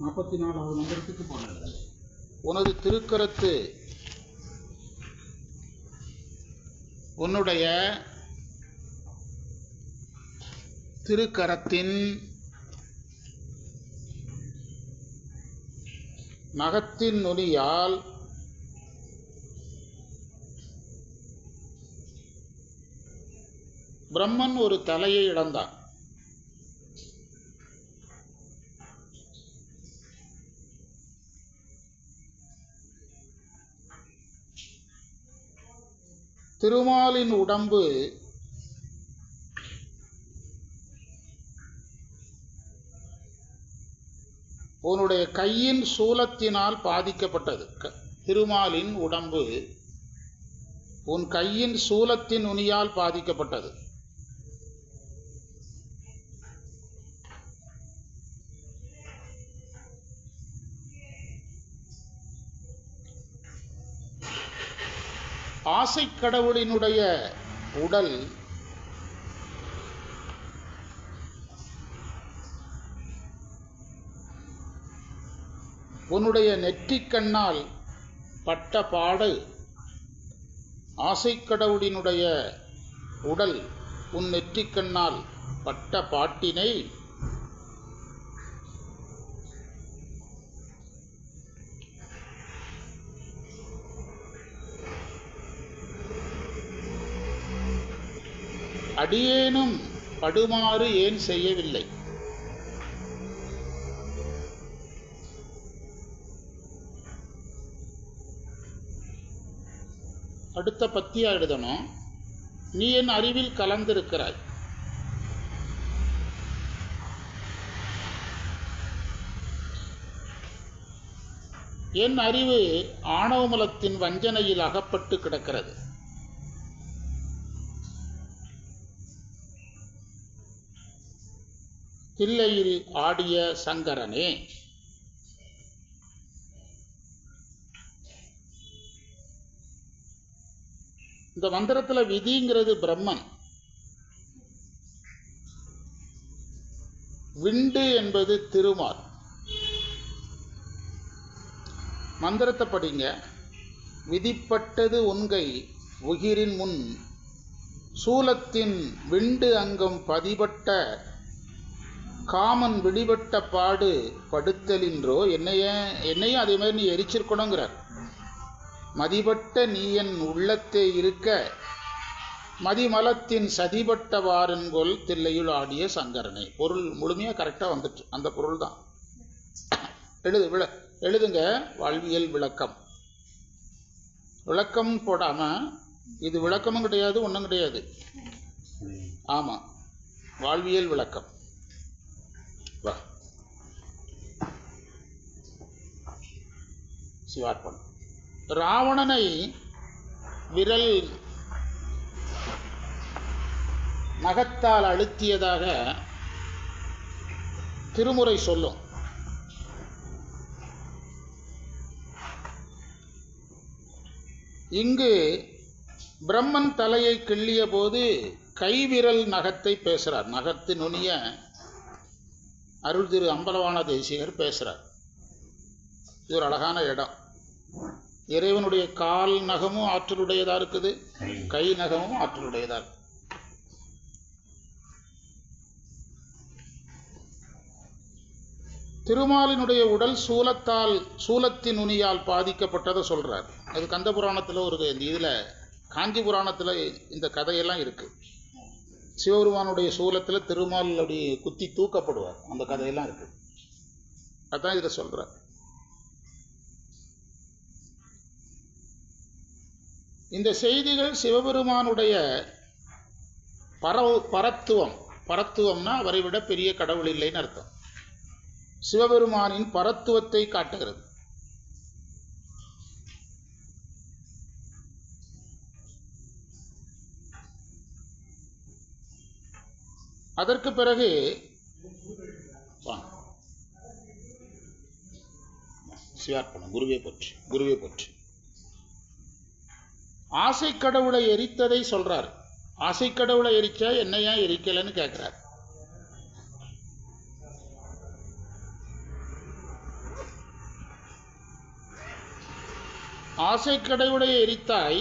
நாற்பத்தி நாலாவது மந்திரத்துக்கு போனது உனது திருக்கரத்து உன்னுடைய திருக்கரத்தின் நகத்தின் நொலியால் பிரம்மன் ஒரு தலையை இழந்தான். திருமாலின் உடம்பு உன்னுடைய கையின் சூலத்தினால் பாதிக்கப்பட்டது. க- திருமாலின் உடம்பு உன் கையின் சூலத்தின் நுனியால் பாதிக்கப்பட்டது. ஆசை கடவுளினுடைய உடல் உன்னுடைய நெற்றிக்கண்ணால் பட்ட பாடு ஆசைக்கடவுளினுடைய உடல் உன் நெற்றிக்கண்ணால் பட்ட பாட்டினை அடியேனும் படுமாறு ஏன் செய்யவில்லை? அடுத்த பத்தியா எழுதணும். நீ என் அறிவில் கலந்திருக்கிறாய். என் அறிவு ஆணவமலத்தின் வஞ்சனையில் அகப்பட்டு கிடக்கிறது. தில்லையில் ஆடிய சங்கரனே. இந்த மந்திரத்துல விதிங்கிறது பிரம்மன். விண்டு என்பது திருமால். மந்திரத்தை படிங்க. விதிப்பட்டது உன்கை உகிரின் முன். சூலத்தின் விண்டு அங்கம் பதிபட்ட காமன் விடிபட்ட பாடு படுத்தலின்றோ என்னைய என்னையும் அதே மாதிரி நீ எரிச்சிருக்கணுங்கிறார் மதிபட்ட நீ என் உள்ளத்தை இருக்க. மதிமலத்தின் சதிபட்ட வாரன்கொல் தில்லையுள் ஆடிய சங்கரனை. பொருள் முழுமையாக கரெக்டாக வந்துட்டு அந்த பொருள் தான். எழுது விள எழுதுங்க வாழ்வியல் விளக்கம். விளக்கம் போடாமல் இது விளக்கமும் கிடையாது ஒன்றும் கிடையாது. ஆமாம் வாழ்வியல் விளக்கம். வா. சிவார்ப்பணம். ராவணனை விரல் நகத்தால் அழுத்தியதாக திருமுறை சொல்லும். இங்கு பிரம்மன் தலையை கிள்ளிய போது கைவிரல் நகத்தை பேசுறார். நகத்து நுனிய அருள் திரு அம்பலவான தேசிகர் பேசுகிறார் இது ஒரு அழகான இடம். இறைவனுடைய கால் நகமும் ஆற்றலுடையதா இருக்குது? கை நகமும் ஆற்றலுடையதா இருக்கு. திருமாலினுடைய உடல் சூலத்தால் சூலத்தின் நுனியால் பாதிக்கப்பட்டதை சொல்கிறார் அது கந்த புராணத்தில் ஒரு இந்த இதில் காஞ்சி புராணத்தில் இந்த கதையெல்லாம் இருக்கு. சிவபெருமானுடைய சூலத்தில் திருமால் அப்படி குத்தி தூக்கப்படுவார். அந்த கதையெல்லாம் இருக்கு. அதான் இதை சொல்கிறார் இந்த செய்திகள் சிவபெருமானுடைய பரவ பரத்துவம். பரத்துவம்னா அவரை விட பெரிய கடவுள் இல்லைன்னு அர்த்தம். சிவபெருமானின் பரத்துவத்தை காட்டுகிறது. அதற்கு பிறகு சிவார்ப்பணம் குருவே போற்றி குருவே போற்றி. ஆசை கடவுளை எரித்ததை சொல்றார். ஆசை கடவுளை எரிச்சா என்னையா எரிக்கலன்னு கேட்கிறார் ஆசை கடவுளை எரித்தாய்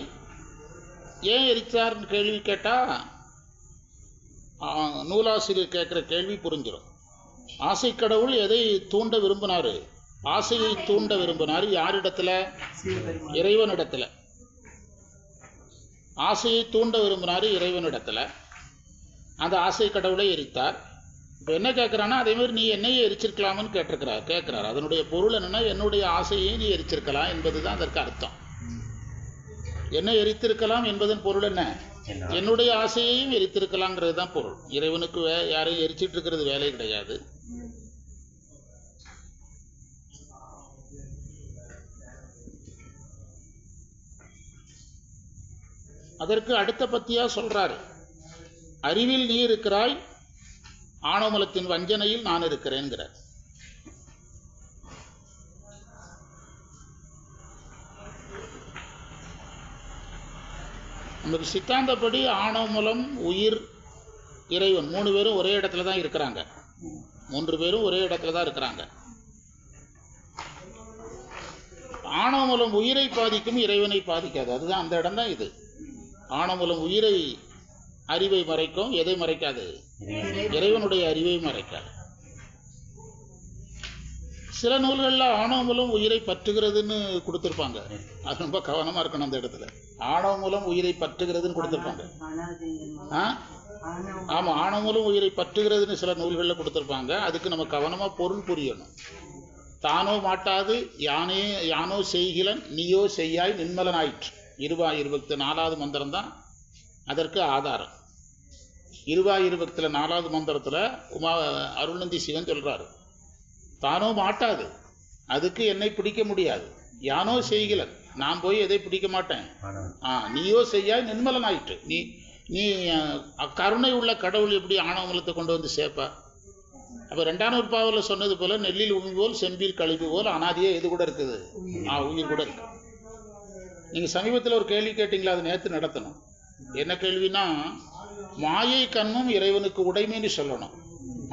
ஏன் எரித்தார்னு கேள்வி கேட்டா நூலாசிரியர் கேட்குற கேள்வி புரிஞ்சிடும் ஆசை கடவுள் எதை தூண்ட விரும்பினார்? ஆசையை தூண்ட விரும்பினார் யாரிடத்துல? இறைவனிடத்துல. ஆசையை தூண்ட விரும்பினார் இறைவனிடத்துல. அந்த ஆசை கடவுளை எரித்தார். இப்போ என்ன கேட்குறான்னா அதே மாதிரி நீ என்னையே எரிச்சிருக்கலாம்னு கேட்டிருக்கிறார் கேட்குறாரு அதனுடைய பொருள் என்னென்னா என்னுடைய ஆசையை நீ எரிச்சிருக்கலாம் என்பதுதான் அதற்கு அர்த்தம். என்ன எரித்திருக்கலாம் என்பதன் பொருள் என்ன? என்னுடைய ஆசையையும் எரித்திருக்கலாங்கிறது தான் பொருள். இறைவனுக்கு வே யாரையும் எரிச்சிட்டு இருக்கிறது வேலை கிடையாது. அதற்கு அடுத்த பத்தியா சொல்றாரு. அறிவில் நீ இருக்கிறாய் ஆணவமலத்தின் வஞ்சனையில் நான் இருக்கிறேன்கிறார். நமக்கு சித்தாந்தப்படி ஆணவமலம் உயிர் இறைவன் மூணு பேரும் ஒரே இடத்துல தான் இருக்கிறாங்க. மூன்று பேரும் ஒரே இடத்துல தான் இருக்கிறாங்க. ஆணவமலம் உயிரை பாதிக்கும் இறைவனை பாதிக்காது. அதுதான் அந்த இடம் தான் இது. ஆணவமலம் உயிரை அறிவை மறைக்கும். எதை மறைக்காது? இறைவனுடைய அறிவை மறைக்காது. சில நூல்களில் ஆணவமலம் உயிரை பற்றுகிறதுன்னு கொடுத்துருப்பாங்க. அது ரொம்ப கவனமா இருக்கணும் அந்த இடத்துல. ஆணவமலம் உயிரை பற்றுகிறதுன்னு கொடுத்துருப்பாங்க. ஆ? ஆமாம் ஆணவமலம் உயிரை பற்றுகிறதுன்னு சில நூல்களில் கொடுத்துருப்பாங்க. அதுக்கு நம்ம கவனமாக பொருள் புரியணும். தானோ மாட்டாது யானே யானோ செய்கிலன் நீயோ செய்யாய் நின்மலனாயிற்று. இருபா இருபத்து நாலாவது மந்திரம் தான் அதற்கு ஆதாரம். இருபா இருபத்தில் நாலாவது மந்திரத்தில் உமா அருள்நந்தி சிவன் சொல்கிறாரு தானோ மாட்டாது. அதுக்கு என்னை பிடிக்க முடியாது. யானோ செய்கிலன் நான் போய் எதை பிடிக்க மாட்டேன். ஆ நீயோ செய்யாய் நிர்மலனாயிற்று நீ நீ அஹ், கருணை உள்ள கடவுள் எப்படி ஆணவமலத்தை கொண்டு வந்து சேர்ப்பா? அப்போ ரெண்டாம் நூற்பாவில் சொன்னது போல நெல்லில் உமி போல் செம்பில் கழிவு போல் அனாதியே எது கூட இருக்குது? ஆ உயிர் கூட இருக்கு. நீங்கள் சமீபத்தில் ஒரு கேள்வி கேட்டீங்களா? அது நேற்று நடத்தணும். என்ன கேள்வினா மாயை கண்ணும் இறைவனுக்கு உடைமைன்னு சொல்லணும்.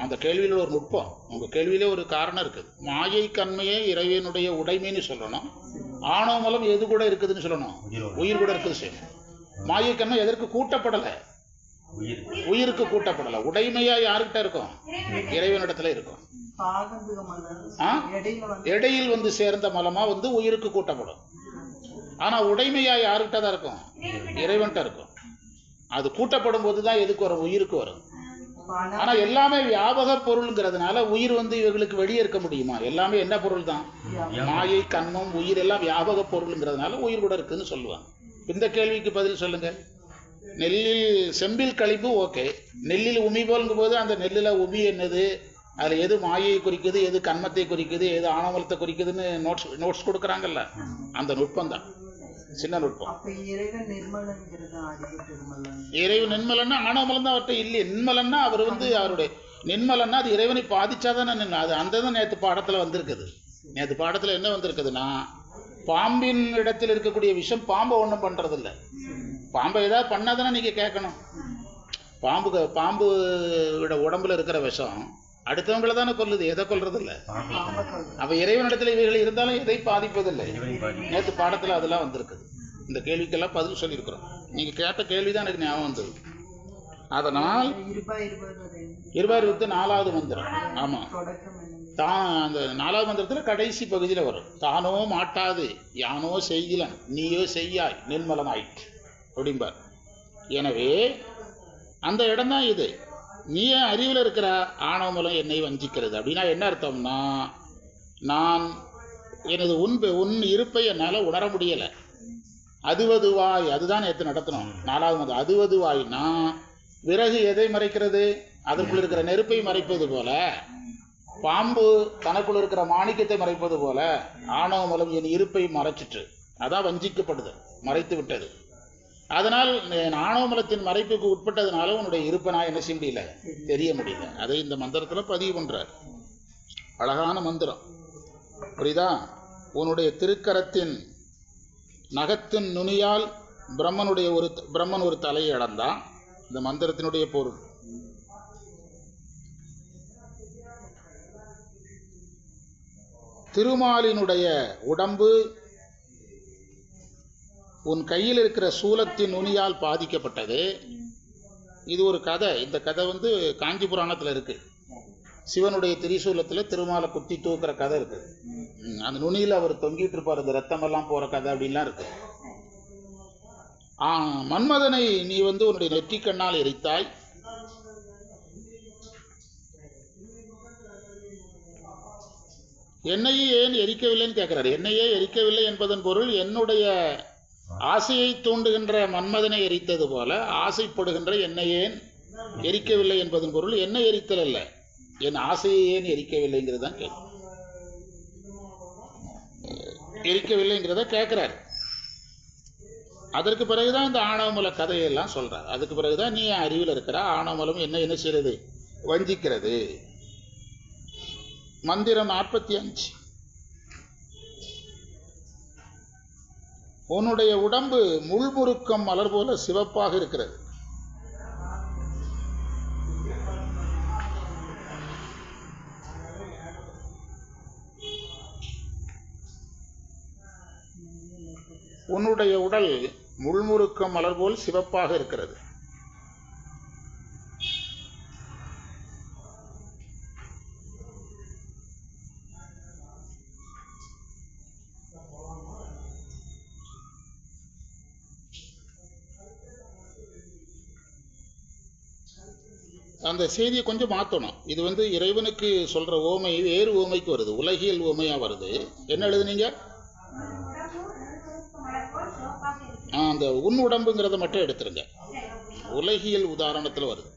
அந்த கேள்வியில் ஒரு நுட்பம். உங்கள் கேள்வியிலே ஒரு காரணம் இருக்குது மாயை கண்மையே இறைவனுடைய உடைமைன்னு சொல்லணும். ஆணவமலம் எது கூட இருக்குதுன்னு சொல்லணும். உயிர் கூட இருக்குது செய்யணும் மாயை கண்மை எதற்கு கூட்டப்படலை? உயிருக்கு கூட்டப்படலை. உடைமையா யாருக்கிட்ட இருக்கும்? இறைவனிடத்துல இருக்கும்? இடையில வந்து இடையில் வந்து சேர்ந்த மலமா வந்து உயிருக்கு கூட்டப்படும். ஆனா உடைமையா யாருக்கிட்ட தான் இருக்கும்? இறைவன்கிட்ட இருக்கும். அது கூட்டப்படும் போது தான் எதுக்கு வரும்? உயிருக்கு வரும். ஆனா எல்லாமே வியாபக பொருள்ங்கிறதுனால உயிர் வந்து இவர்களுக்கு வெளியே இருக்க முடியுமா? எல்லாமே என்ன பொருள் தான் மாயை கண்மம் உயிர் எல்லாம் வியாபக பொருளுங்கிறதுனால உயிர் கூட இருக்குன்னு சொல்லுவாங்க. இந்த கேள்விக்கு பதில் சொல்லுங்க. நெல்லில் செம்பில் கழிப்பு ஓகே. நெல்லில் உமி போலுங்கும் போது அந்த நெல்லில் உமி என்னது? அதில் எது மாயை குறிக்குது? எது கண்மத்தை குறிக்குது? எது ஆணவலத்தை குறிக்குதுன்னு நோட்ஸ் நோட்ஸ் கொடுக்குறாங்கல்ல. அந்த நுட்பம் தான் சின்ன நுட்பம். இறைவன் நின்மலன்னா ஆணவமலம் தான் அவர்கிட்ட இல்லை நின்மலன்னா அவர் வந்து அவருடைய நின்மலன்னா அது இறைவனை பாதிச்சாதானே அது அந்த தான் நேற்று பாடத்தில் வந்திருக்குது. நேற்று பாடத்தில் என்ன வந்திருக்குதுன்னா பாம்பின் இடத்தில் இருக்கக்கூடிய விஷம் பாம்பை ஒன்றும் பண்ணுறதில்ல பாம்பை ஏதாவது பண்ணாதானே நீங்கள் கேட்கணும். பாம்புக்கு பாம்பு விட உடம்புல இருக்கிற விஷம் அடுத்தவங்கள தானே கொல்லுது எதை கொல்றதில்ல? பாம்பக்கள் அப்போ இறைவனிடத்தில் இவைகள் இருந்தாலும் எதை பாதிப்பதில்லை? நேற்று பாடத்தில் அதெல்லாம் வந்திருக்குது. இந்த கேள்விக்கெல்லாம் பதில் சொல்லியிருக்கிறோம். நீங்கள் கேட்ட கேள்விதான் எனக்கு ஞாபகம் வந்தது. அதனால் இருபாய் இருபத்தி நாலாவது மந்திரம். ஆமாம் தான் அந்த நாலாவது மந்திரத்தில் கடைசி பகுதியில் வரும். தானோ மாட்டாது யானோ செய்கிலன் நீயோ செய்யாய் நிர்மலமாயிற்று அப்படிம்பார். எனவே அந்த இடம்தான் இது. நீ ஏன் அறிவில் இருக்கிற ஆணவமலம் என்னை வஞ்சிக்கிறது? அப்படின்னா என்ன அர்த்தம்னா நான் எனது உன்பு உன் இருப்பை என்னால் உணர முடியலை. அதுவதுவாய் அதுதான் நேற்று நடத்தணும் நாலாவது மதம் அதுவதுவாய்னா விறகு எதை மறைக்கிறது? அதற்குள் இருக்கிற நெருப்பை மறைப்பது போல பாம்பு தனக்குள் இருக்கிற மாணிக்கத்தை மறைப்பது போல ஆணவ மூலம் என் இருப்பை மறைச்சிட்டு அதான் வஞ்சிக்கப்படுது மறைத்து விட்டது. அதனால் நாணோமலத்தின் மறைப்புக்கு உட்பட்டதுனால உன்னுடைய இருப்பை நான் என்ன செய்ய முடியல? தெரிய முடியல. அதை இந்த மந்திரத்தில் பதிவு பண்றார். அழகான மந்திரம். புரியுதா? உன்னுடைய திருக்கரத்தின் நகத்தின் நுனியால் பிரம்மனுடைய ஒரு பிரம்மன் ஒரு தலையை இழந்தான் இந்த மந்திரத்தினுடைய பொருள். திருமாலினுடைய உடம்பு உன் கையில் இருக்கிற சூலத்தின் நுனியால் பாதிக்கப்பட்டது. இது ஒரு கதை. இந்த கதை வந்து காஞ்சி புராணத்தில் இருக்கு. சிவனுடைய திரிசூலத்தில் திருமாலை குத்தி தூக்குற கதை இருக்கு. அந்த நுனியில் அவர் தொங்கிட்டு இருப்பார். இந்த ரத்தமெல்லாம் போகிற கதை அப்படின்லாம் இருக்கு. ஆ மன்மதனை நீ வந்து உன்னுடைய நெற்றிக்கண்ணால் எரித்தாய். என்னையே ஏன் எரிக்கவில்லைன்னு கேட்கிறாரு என்னையே எரிக்கவில்லை என்பதன் பொருள் என்னுடைய ஆசையை தூண்டுகின்ற மன்மதனை எரித்தது போல ஆசைப்படுகின்ற என்னை ஏன் எரிக்கவில்லை என்பதன் பொருள் என்ன எரித்தல் அல்ல? என் ஆசையை ஏன் எரிக்கவில்லைங்கிறது தான் கேள்வி எரிக்கவில்லைங்கிறத கேட்கிறார். அதற்கு பிறகுதான் இந்த ஆணவமல கதையெல்லாம் சொல்றார். அதுக்கு பிறகுதான் நீ அறிவில் இருக்கிற ஆணவமலம் என்ன என்ன செய்யறது வஞ்சிக்கிறது. மந்திரம் நாற்பத்தி அஞ்சு. உன்னுடைய உடம்பு முள்முறுக்கம் மலர் போல சிவப்பாக இருக்கிறது. உன்னுடைய உடல் முள்முறுக்கம் மலர் போல் சிவப்பாக இருக்கிறது அந்த செய்தியை கொஞ்சம் மாற்றணும் இது வந்து இறைவனுக்கு சொல்ற ஓமை வேறு ஓமைக்கு வருது. உலகியல் ஓமையா வருது. என்ன எழுதுனீங்க? அந்த உன் உடம்புங்கிறத மட்டும் எடுத்துருங்க. உலகியல் உதாரணத்தில் வருது.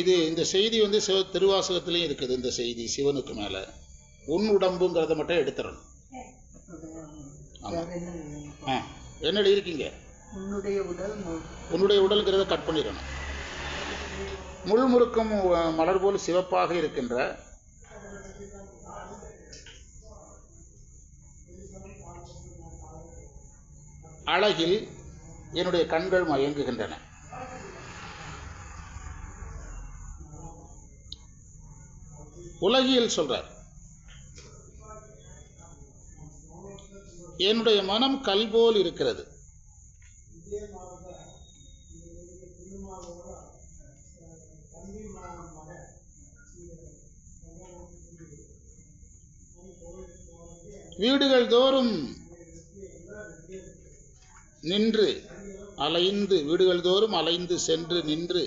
இது இந்த செய்தி வந்து சிவ திருவாசகத்திலையும் இருக்குது இந்த செய்தி சிவனுக்கு மேலே. உன் உடம்புங்கிறத மட்டும் எடுத்துடணும் என்ன வேணும்? ஆ என்ன எழுதியிருக்கீங்க? உன்னுடைய உடல் உன்னுடைய உடல்கிறத கட் பண்ணிடணும். முள்முறுக்கும் மலர் போல் சிவப்பாக இருக்கின்ற அழகில் என்னுடைய கண்கள் மயங்குகின்றன. உலகியல் சொல்றார். என்னுடைய மனம் கல் போல் இருக்கிறது. வீடுகள் தோறும் நின்று அலைந்து வீடுகள் தோறும் அலைந்து சென்று நின்று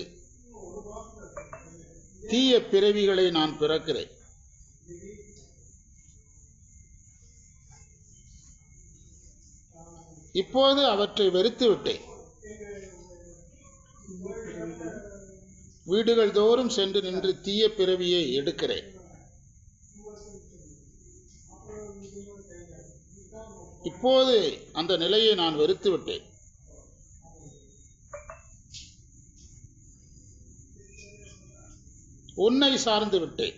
தீய பிறவிகளை நான் பிறக்கிறேன். இப்போது அவற்றை வெறுத்து விட்டேன். வீடுகள் தோறும் சென்று நின்று தீய பிறவியை எடுக்கிறேன். இப்போது அந்த நிலையை நான் வெறுத்து விட்டேன். உன்னை சார்ந்து விட்டேன்.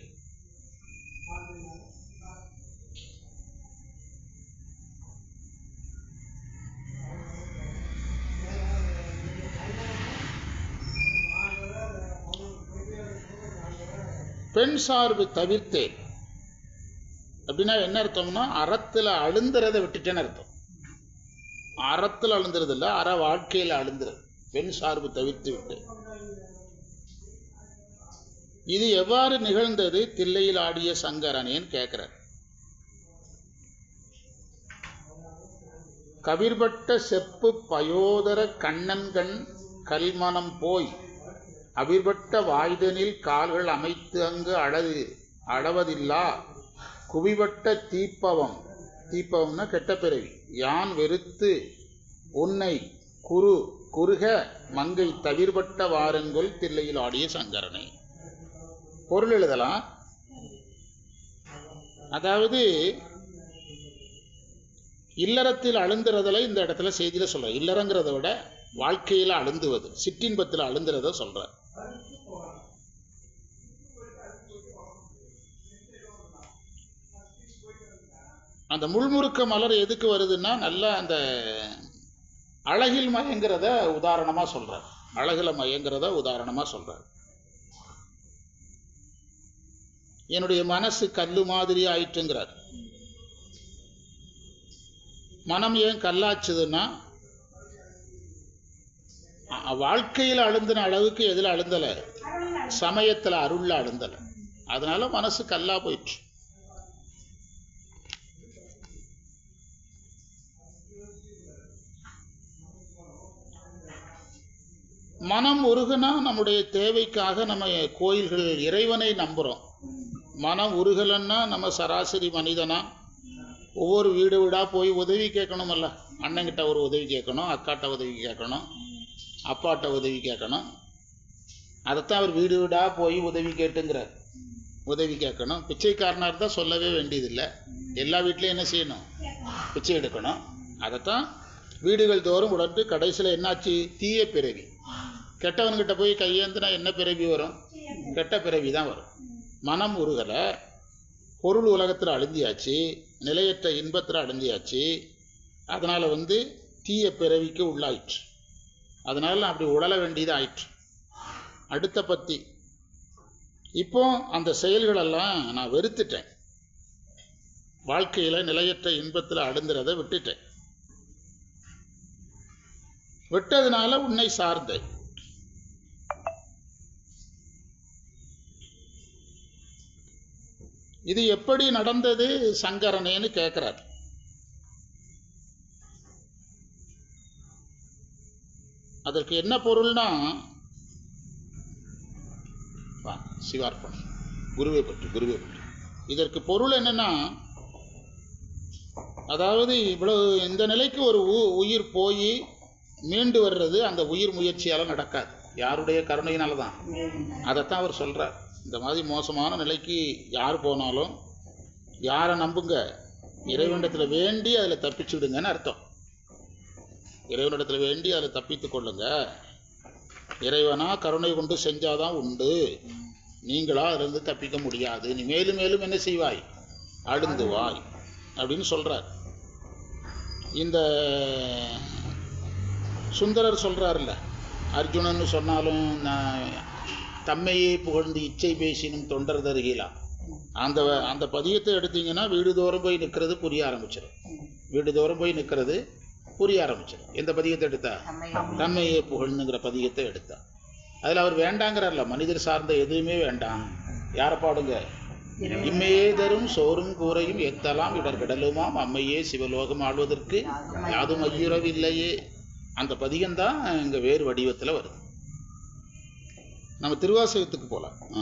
பெண் சார்பு தவிர்த்தேன். அப்படின்னா என்ன அர்த்தம்னா அறத்தில் அழுந்துறதை விட்டுட்டேன்னு அர்த்தம். அறத்தில் அழுந்துறது இல்லை அற வாழ்க்கையில் அழுந்துறது. பெண் சார்பு தவிர்த்து விட்டு. இது எவ்வாறு நிகழ்ந்தது? தில்லையில் ஆடிய சங்கரனேன்னு கேட்கிறார் கவிர்பட்ட செப்பு பயோதர கண்ணன்கண் கல்மனம் போய் அவிர்பட்ட வாய்தனில் கால்கள் அமைத்து அங்கு அழது அளவதில்லா குவிவட்ட தீப்பவம். தீப்பவம்னா கெட்ட பிறவி. யான் வெறுத்து உன்னை குரு குறுக மங்கை தவிர்பட்ட வாரங்கொல் தில்லையில் ஆடிய சங்கரனை. பொருள் எழுதலாம். அதாவது இல்லறத்தில் அழுந்துறதுல இந்த இடத்துல செய்தியில் சொல்ற இல்லறங்கிறத விட வாழ்க்கையில் அழுந்துவது சிற்றின்பத்தில் அழுந்துறத சொல்ற அந்த முள்முறுக்க மலர் எதுக்கு வருதுன்னா நல்லா அந்த அழகில் மயங்கிறத உதாரணமா சொல்றார். அழகுல மயங்கிறத உதாரணமா சொல்றார். என்னுடைய மனசு கல்லு மாதிரி ஆயிட்டுங்கிறார். மனம் ஏன் கல்லாச்சுதுன்னா வாழ்க்கையில் அழுந்தின அளவுக்கு எதில் அழுந்தலை. சமயத்தில் அருள்ல அழுந்தலை. அதனால மனசு கல்லா போயிடுச்சு. மனம் உருகுனா நம்முடைய தேவைக்காக நம்ம கோயில்கள் இறைவனை நம்புகிறோம் மனம் உருகலன்னா நம்ம சராசரி மனிதனா? ஒவ்வொரு வீடு வீடாக போய் உதவி கேட்கணுமல்ல. அண்ணங்கிட்ட ஒரு உதவி கேட்கணும் அக்காட்ட உதவி கேட்கணும் அப்பாட்ட உதவி கேட்கணும். அதைத்தான் அவர் வீடு வீடாக போய் உதவி கேட்டுங்கிறார். உதவி கேட்கணும். பிச்சைக்காரனாக இருந்தால் சொல்லவே வேண்டியதில்லை. எல்லா வீட்லேயும் என்ன செய்யணும்? பிச்சை எடுக்கணும். அதைத்தான் வீடுகள் தோறும் உடட்டு கடைசியில் என்னாச்சு? தீய பிறவி. கெட்டவன்கிட்ட போய் கையேந்தினா என்ன பிறவி வரும்? கெட்ட பிறவி தான் வரும். மனம் உருகலை பொருள் உலகத்தில் அழிஞ்சியாச்சு நிலையற்ற இன்பத்தில் அழிஞ்சியாச்சு அதனால் வந்து தீய பிறவிக்கு உள்ளாயிற்று. அதனால் நான் அப்படி உழல வேண்டியது ஆயிற்று. அடுத்த பத்தி. இப்போ அந்த செயல்களெல்லாம் நான் வெறுத்துட்டேன். வாழ்க்கையில் நிலையற்ற இன்பத்தில் அடுந்துறதை விட்டுட்டேன். விட்டதுனால உன்னை சார்ந்தேன். இது எப்படி நடந்தது? சங்கரனேன்னு கேட்கிறார் அதற்கு என்ன பொருள்னா சிவார்ப்பணம். குருவை பற்றி குருவை பற்றி. இதற்கு பொருள் என்னன்னா அதாவது இவ்வளவு இந்த நிலைக்கு ஒரு உயிர் போய் மீண்டு வர்றது அந்த உயிர் முயற்சியால் நடக்காது. யாருடைய கருணையினால தான் அதைத்தான் அவர் சொல்றார். இந்த மாதிரி மோசமான நிலைக்கு யார் போனாலும் யாரை நம்புங்க. இறைவனிடத்தில் வேண்டி அதில் தப்பிச்சு விடுங்கன்னு அர்த்தம். இறைவனிடத்தில் வேண்டி அதில் தப்பித்து கொள்ளுங்க. இறைவனா கருணை கொண்டு செஞ்சாதான் உண்டு. நீங்களா அதிலிருந்து தப்பிக்க முடியாது. நீ மேலும் மேலும் என்ன செய்வாய்? அழுந்துவாய் அப்படின்னு சொல்கிறார் இந்த சுந்தரர் சொல்றாருல்ல அர்ஜுனன்னு சொன்னாலும் நான் தம்மையே புகழ்ந்து இச்சை பேசினும் தொண்டர் தருகிலா. அந்த அந்த பதியத்தை எடுத்தீங்கன்னா வீடு தோறும் போய் நிற்கிறது புரிய ஆரம்பிச்சிடும் வீடு தோறும் போய் நிற்கிறது புரிய ஆரம்பிச்சிடும் எந்த பதியத்தை எடுத்தா? தம்மையே புகழ்ந்துங்கிற பதியத்தை எடுத்தா. அதில் அவர் வேண்டாங்கிறார்ல மனிதர் சார்ந்த எதுவுமே வேண்டாம். யாரை பாடுங்க? இம்மையே தரும் சோறும் கூரையும் எத்தலாம் இடர்கடலுமாம். அம்மையே சிவலோகம் ஆடுவதற்கு யாதும் ஐயுறவில்லையே அந்த பதிகம்தான் இங்கே வேறு வடிவத்தில் வருது. நம்ம திருவாசகத்துக்கு போகலாம் ஆ.